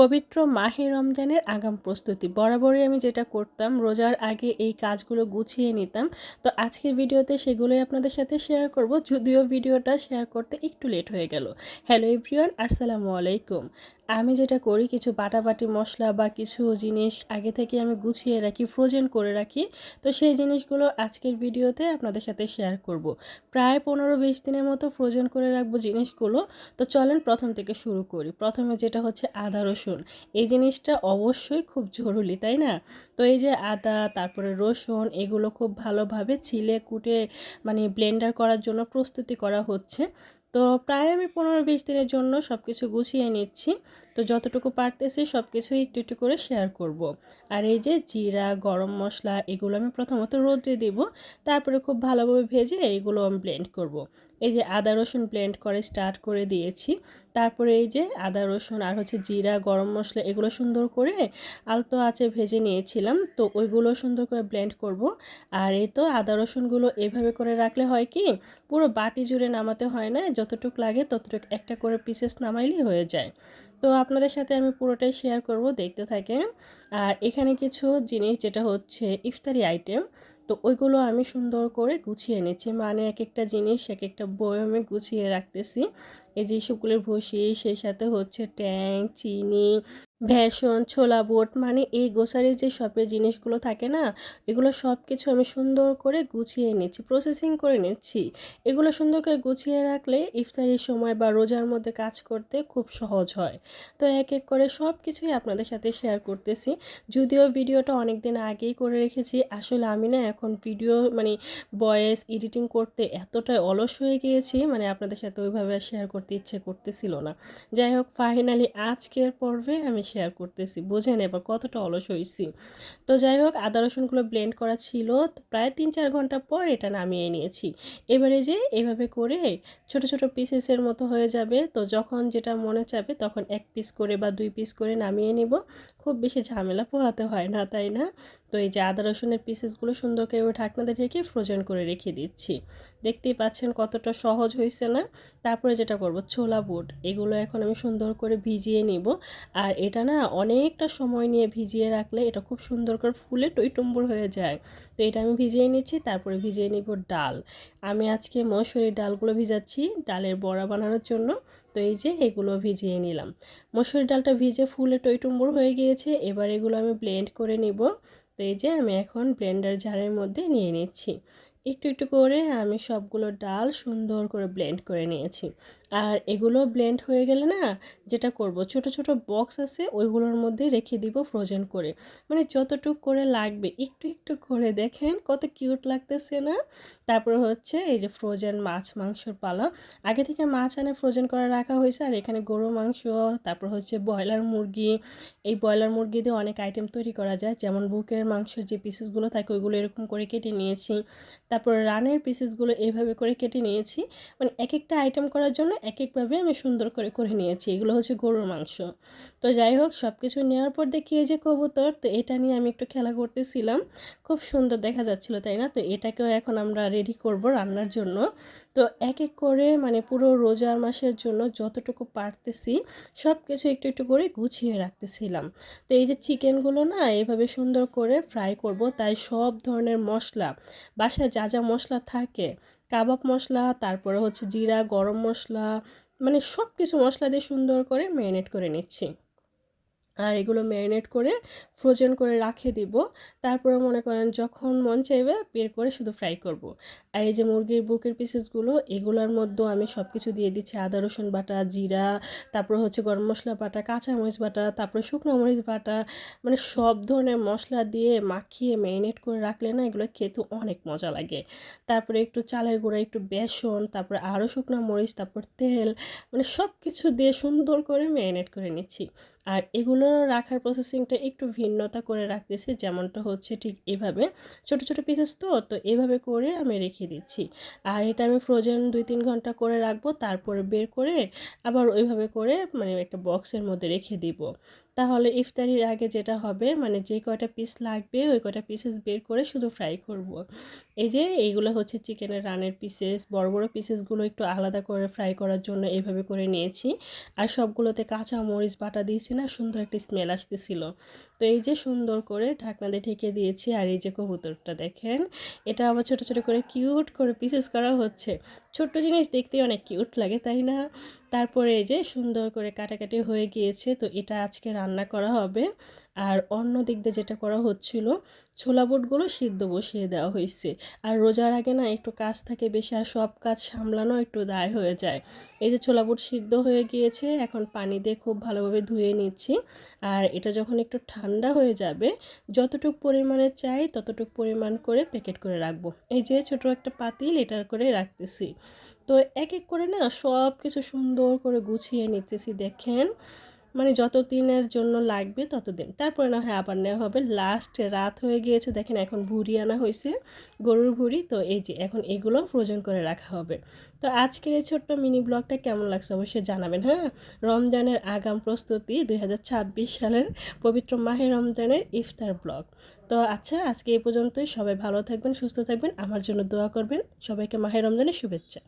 পবিত্র মাহে রমজানের আগাম প্রস্তুতি। বরাবরই আমি যেটা করতাম, রোজার আগে এই কাজগুলো গুছিয়ে নিতাম। তো আজকের ভিডিওতে সেগুলোই আপনাদের সাথে শেয়ার করব, যদিও ভিডিওটা শেয়ার করতে একটু লেট হয়ে গেল। হ্যালো এভরিওয়ান, আসসালামু আলাইকুম। আমি যেটা করি, কিছু বাটাবাটি মশলা বা কিছু জিনিস আগে থেকে আমি গুছিয়ে রাখি ফ্রোজেন করে রাখি। তো সেই জিনিসগুলো আজকের ভিডিওতে আপনাদের সাথে শেয়ার করব। প্রায় পনেরো বিশ দিনের মতো ফ্রোজেন করে রাখব জিনিসগুলো। তো চলেন প্রথম থেকে শুরু করি। প্রথমে যেটা হচ্ছে আদা, রসুন। এই জিনিসটা অবশ্যই খুব জরুরি, তাই না? তো এই যে আদা, তারপরে রসুন, এগুলো খুব ভালোভাবে ছিলে, কুটে মানে ব্লেন্ডার করার জন্য প্রস্তুতি করা হচ্ছে। তো প্রায় আমি পনেরো বিশ দিনের জন্য সব কিছু গুছিয়ে নিচ্ছি তো যতটুকু পারতেছি সব কিছুই একটু একটু করে শেয়ার করব। আর এই যে জিরা, গরম মশলা, এগুলো আমি প্রথমত রোদে দিব তারপরে খুব ভালোভাবে ভেজে এইগুলো আমি ব্লেন্ড করব। এই যে আদা রসুন ব্লেন্ড করে স্টার্ট করে দিয়েছি। তারপরে এই যে আদা রসুন আর হচ্ছে জিরা, গরম মশলা এগুলো সুন্দর করে আলতো আঁচে ভেজে নিয়েছিলাম। তো ওইগুলো সুন্দর করে ব্লেন্ড করব। আর এই তো আদা রসুনগুলো এভাবে করে রাখলে হয় কি, পুরো বাটি জুড়ে নামাতে হয় না, যতটুক লাগে ততটুক একটা করে পিসেস নামাইলেই হয়ে যায়। তো আপনাদের সাথে আমি পুরোটাই শেয়ার করব, দেখতে থাকেন। আর এখানে কিছু জিনিস যেটা হচ্ছে ইফতারি আইটেম তো ওইগুলো আমি সুন্দর করে গুছিয়ে নিচ্ছি মানে এক একটা জিনিস এক একটা বয়মে গুছিয়ে রাখতেছি। এই যে সবগুলোর ভুসি, সেই সাথে হচ্ছে ট্যাং, চিনি ভ্যাসন ছোলা, বোট মানে এই গোসারির যে শপের জিনিসগুলো থাকে না, এগুলো সব কিছু আমি সুন্দর করে গুছিয়ে নিচ্ছি প্রসেসিং করে নিচ্ছি। এগুলো সুন্দর করে গুছিয়ে রাখলে ইফতারির সময় বা রোজার মধ্যে কাজ করতে খুব সহজ হয়। তো এক এক করে সব কিছুই আপনাদের সাথে শেয়ার করতেছি। যদিও ভিডিওটা অনেক দিন আগেই করে রেখেছি, আসলে আমি না এখন ভিডিও মানে ভয়েস এডিটিং করতে এতটাই অলস হয়ে গিয়েছি মানে আপনাদের সাথে ওইভাবে শেয়ার করতে ইচ্ছে করতেছিল না। যাই হোক ফাইনালি আজকের পর্বে আমি শেয়ার করতেছি বোঝেন এবার কতটা অলস হয়েছি তো যাই হোক, আদা রসুনগুলো ব্লেন্ড করা ছিল প্রায় তিন চার ঘণ্টা পর এটা নামিয়ে নিয়েছি। এবারে যে এভাবে করে ছোট ছোট পিসেসের মতো হয়ে যাবে, তো যখন যেটা মনে চাবে তখন এক পিস করে বা দুই পিস করে নামিয়ে নিব। খুব বেশি ঝামেলা পোহাতে হয় না, তাই না? তো এই যে আদা, রসুনের পিসেসগুলো সুন্দর করে ঢাকনাতে রেখে ফ্রোজেন করে রেখে দিচ্ছি। দেখতেই পাচ্ছেন কতটা সহজ হয়েছে না? তারপরে যেটা করব, ছোলা বুট, এগুলো এখন আমি সুন্দর করে ভিজিয়ে নিব। আর এটা না অনেকটা সময় নিয়ে ভিজিয়ে রাখলে এটা খুব সুন্দর করে ফুলে টইটুম্বুর হয়ে যায়। তো এটা আমি ভিজিয়ে নিচ্ছি, তারপরে ভিজিয়ে নিব ডাল। আমি আজকে মসুরির ডালগুলো ভিজাচ্ছি, ডালের বড়া বানানোর জন্য। তো এই যে এগুলো ভিজিয়ে নিলাম। মসুর ডালটা ভিজে ফুলে টইটুম্বুর হয়ে গিয়েছে, এবার এগুলো আমি ব্লেন্ড করে নিব। তো এই যে আমি এখন ব্লেন্ডার জারের মধ্যে নিয়ে নিচ্ছি। একটু একটু করে আমি সবগুলো ডাল সুন্দর করে ব্লেন্ড করে নিয়েছি। আর এগুলো ব্লেন্ড হয়ে গেলে না যেটা করব, ছোট ছোট বক্স আছে, ওইগুলোর মধ্যে রেখে দিব ফ্রোজেন করে। মানে যতটুক করে লাগবে, একটু একটু করে দেখেন কত কিউট লাগতেছে না? তারপর হচ্ছে এই যে ফ্রোজেন মাছ, মাংসর পালা। আগে থেকে মাছ আনে ফ্রোজেন করে রাখা হয়েছে, আর এখানে গরু মাংস, তারপর হচ্ছে ব্রয়লার মুরগি। এই ব্রয়লার মুরগি দিয়ে অনেক আইটেম তৈরি করা যায়, যেমন বুকের মাংস যে পিসেসগুলো থাকে, ওইগুলো এরকম করে কেটে নিয়েছি। তারপর রানের পিসেসগুলো এইভাবে করে কেটে নিয়েছি। মানে এক একটা আইটেম করার জন্য এক একভাবে আমি সুন্দর করে করে নিয়েছি। এগুলো হচ্ছে গরুর মাংস। তো যাই হোক সব কিছু নেওয়ার পর দেখি এই যে কবুতর, তো এটা নিয়ে আমি একটু খেলা করতেছিলাম। খুব সুন্দর দেখা যাচ্ছিল, তাই না? তো এটাকেও এখন আমরা রেডি করব রান্নার জন্য। তো এক এক করে মানে পুরো রোজার মাসের জন্য যতটুকু পারতেছি সব কিছু একটু একটু করে গুছিয়ে রাখতেছিলাম। তো এই যে চিকেনগুলো না, এভাবে সুন্দর করে ফ্রাই করব, তাই সব ধরনের মশলা, বাসায় যা যা মশলা থাকে, কাবাব মশলা, তারপরে হচ্ছে জিরা, গরম মশলা মানে সব কিছু মশলা দিয়ে সুন্দর করে ম্যারিনেট করে নিচ্ছি। আর এগুলো ম্যারিনেট করে ফ্রোজেন করে রাখে দিব। তারপরে মনে করেন যখন মন চাইবে বের করে শুধু ফ্রাই করব। আর এই যে মুরগির বুকের পিসেসগুলো এগুলোর মধ্যেও আমি সব কিছু দিয়ে দিচ্ছি। আদা, রসুন বাটা, জিরা, তারপর হচ্ছে গরম মশলা বাটা, কাঁচামরিচ বাটা, তারপরে শুকনো মরিচ বাটা মানে সব ধরনের মশলা দিয়ে মাখিয়ে ম্যারিনেট করে রাখলে না এগুলো খেতে অনেক মজা লাগে। তারপরে একটু চালের গুঁড়া, একটু বেসন, তারপরে আরও শুকনো মরিচ, তারপর তেল মানে সব কিছু দিয়ে সুন্দর করে ম্যারিনেট করে নিচ্ছি। আর এগুলো রাখার প্রসেসিংটা একটু ভিন্নতা করে রাখতেছি, যেমনটা হচ্ছে ঠিক এভাবে। ছোট ছোট পিসেস তো তো এভাবে করে আমি রেখে দিচ্ছি। আর এটা আমি ফ্রোজেন দুই তিন ঘণ্টা করে রাখব, তারপরে বের করে আবার ওইভাবে করে মানে একটা বক্সের মধ্যে রেখে দিব। তাহলে ইফতারির আগে যেটা হবে মানে যে কয়টা পিস লাগবে, ওই কয়টা পিসেস বের করে শুধু ফ্রাই করব। এই যে এইগুলো হচ্ছে চিকেনের রানের পিসেস বড় বড় পিসেসগুলো একটু আলাদা করে ফ্রাই করার জন্য এইভাবে করে নিয়েছি আর সবগুলোতে কাঁচা মরিচ বাটা দিয়েছি না, সুন্দর একটা স্মেল আসতেছিল তো এই যে সুন্দর করে ঢাকনা দিয়ে ঢেকে দিয়েছি আর এই যে কবুতরটা দেখেন, এটা আবার ছোটো ছোটো করে কিউট করে পিসেস করা হচ্ছে। ছোট্ট জিনিস দেখতে অনেক কিউট লাগে, তাই না? তারপরে এই যে সুন্দর করে কাটাকাটি হয়ে গিয়েছে, তো এটা আজকে রান্না করা হবে। আর অন্য দিক দিয়ে যেটা করা হচ্ছিল, ছোলা বুটগুলো সিদ্ধ বসিয়ে দেওয়া হয়েছে। আর রোজার আগে না একটু কাজ থাকে বেশি, আর সব কাজ সামলানো একটু দায় হয়ে যায়। এই যে ছোলা বুট সিদ্ধ হয়ে গিয়েছে, এখন পানি দিয়ে খুব ভালোভাবে ধুয়ে নিচ্ছি। আর এটা যখন একটু ঠান্ডা হয়ে যাবে, যতটুক পরিমাণে চাই ততটুক পরিমাণ করে প্যাকেট করে রাখব। এই যে ছোট একটা পাতিল এটার করে রাখতেছি। তো এক এক করে না সব কিছু সুন্দর করে গুছিয়ে নিতেছি, দেখেন। মানে যত দিনের জন্য লাগবে ততদিন। তারপরে না হয় আবার নেওয়া হবে। লাস্ট রাত হয়ে গিয়েছে, দেখেন এখন ভুড়ি আনা হয়েছে, গরুর ভুড়ি। তো এই যে এখন এগুলো ফ্রোজেন করে রাখা হবে। তো আজকের এই ছোট্ট মিনি ব্লগটা কেমন লাগছে অবশ্যই জানাবেন হ্যাঁ? রমজানের আগাম প্রস্তুতি দুই হাজার ছাব্বিশ সালের পবিত্র মাহে রমজানের ইফতার ব্লগ তো আচ্ছা আজকে এই পর্যন্তই। সবাই ভালো থাকবেন, সুস্থ থাকবেন। আমার জন্য দোয়া করবেন। সবাইকে মাহে রমজানের শুভেচ্ছা।